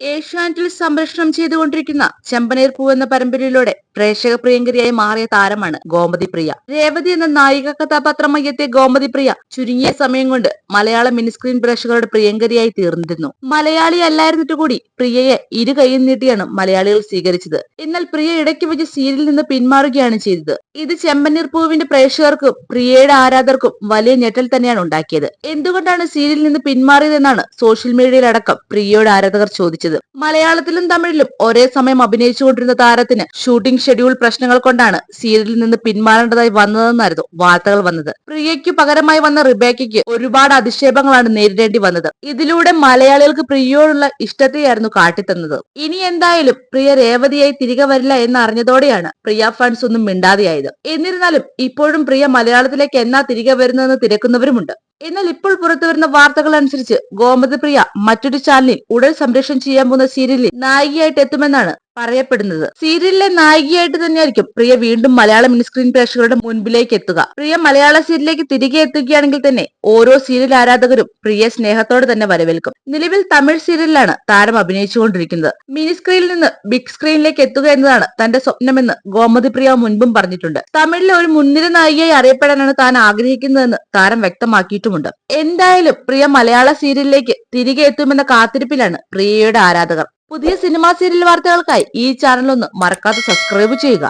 ഏഷ്യാനെറ്റിൽ സംപ്രേഷണം ചെയ്തുകൊണ്ടിരിക്കുന്ന ചെമ്പനീർ എന്ന പരമ്പരയിലൂടെ പ്രേക്ഷക പ്രിയങ്കരിയായി മാറിയ താരമാണ് ഗോമതി പ്രിയ. രേവതി എന്ന നായിക കഥാപാത്രമായി എത്തിയ ഗോമതി പ്രിയ ചുരുങ്ങിയ സമയം കൊണ്ട് മലയാള മിനിസ്ക്രീൻ പ്രേക്ഷകരുടെ പ്രിയങ്കരിയായി തീർന്നിരുന്നു. മലയാളി അല്ലായിരുന്നിട്ട് കൂടി പ്രിയയെ ഇരു കൈയും നീട്ടിയാണ് മലയാളികൾ സ്വീകരിച്ചത്. എന്നാൽ പ്രിയ ഇടയ്ക്ക് വെച്ച് സീരിയലിൽ നിന്ന് പിന്മാറുകയാണ് ചെയ്തത്. ഇത് ചെമ്പന്നീർ പൂവിന്റെ പ്രേക്ഷകർക്കും പ്രിയയുടെ ആരാധകർക്കും വലിയ ഞെട്ടൽ തന്നെയാണ് ഉണ്ടാക്കിയത്. എന്തുകൊണ്ടാണ് സീരിയലിൽ നിന്ന് പിന്മാറിയതെന്നാണ് സോഷ്യൽ മീഡിയയിലടക്കം പ്രിയയുടെ ആരാധകർ ചോദിച്ചത്. മലയാളത്തിലും തമിഴിലും ഒരേ സമയം അഭിനയിച്ചുകൊണ്ടിരുന്ന താരത്തിന് ഷൂട്ടിംഗ് ഷെഡ്യൂൾ പ്രശ്നങ്ങൾ കൊണ്ടാണ് സീരിയലിൽ നിന്ന് പിന്മാറേണ്ടതായി വന്നതെന്നായിരുന്നു വാർത്തകൾ വന്നത്. പ്രിയയ്ക്കു പകരമായി വന്ന റിബേക്കയ്ക്ക് ഒരുപാട് അധിക്ഷേപങ്ങളാണ് നേരിടേണ്ടി വന്നത്. ഇതിലൂടെ മലയാളികൾക്ക് പ്രിയയോടുള്ള ഇഷ്ടത്തെയായിരുന്നു കാട്ടിത്തന്നത്. ഇനി എന്തായാലും പ്രിയ രേവതിയായി തിരികെ വരില്ല എന്ന് അറിഞ്ഞതോടെയാണ് പ്രിയ ഫാൻസ് ഒന്നും മിണ്ടാതെയായത്. എന്നിരുന്നാലും ഇപ്പോഴും പ്രിയ മലയാളത്തിലേക്ക് എന്നാ തിരികെ വരുന്നതെന്ന് തിരക്കുന്നവരുമുണ്ട്. എന്നാൽ ഇപ്പോൾ പുറത്തുവരുന്ന വാർത്തകൾ അനുസരിച്ച് ഗോമതി പ്രിയ മറ്റൊരു ചാനലിൽ ഉടൻ സംരക്ഷണം ചെയ്യാൻ പോകുന്ന സീരിയലിൽ നായികയായിട്ട് എത്തുമെന്നാണ് പറയപ്പെടുന്നത്. സീരിയലിലെ നായികയായിട്ട് തന്നെയായിരിക്കും പ്രിയ വീണ്ടും മലയാള മിനിസ്ക്രീൻ പ്രേക്ഷകരുടെ മുൻപിലേക്ക് എത്തുക. പ്രിയ മലയാള സീരിയലിലേക്ക് തിരികെ എത്തുകയാണെങ്കിൽ തന്നെ ഓരോ സീരിയൽ ആരാധകരും പ്രിയ സ്നേഹത്തോടെ തന്നെ വരവേൽക്കും. നിലവിൽ തമിഴ് സീരിയലിലാണ് താരം അഭിനയിച്ചുകൊണ്ടിരിക്കുന്നത്. മിനിസ്ക്രീനിൽ നിന്ന് ബിഗ് സ്ക്രീനിലേക്ക് എത്തുക എന്നതാണ് തന്റെ സ്വപ്നമെന്ന് ഗോമതി പ്രിയ മുൻപും പറഞ്ഞിട്ടുണ്ട്. തമിഴിലെ ഒരു മുൻനിര നായികയായി അറിയപ്പെടാനാണ് താൻ ആഗ്രഹിക്കുന്നതെന്ന് താരം വ്യക്തമാക്കിയിട്ടുമുണ്ട്. എന്തായാലും പ്രിയ മലയാള സീരിയലിലേക്ക് തിരികെ എത്തുമെന്ന കാത്തിരിപ്പിലാണ് പ്രിയയുടെ ആരാധകർ. പുതിയ സിനിമാ സീരിയൽ വാർത്തകൾക്കായി ഈ ചാനൽ ഒന്ന് മറക്കാതെ സബ്സ്ക്രൈബ് ചെയ്യുക.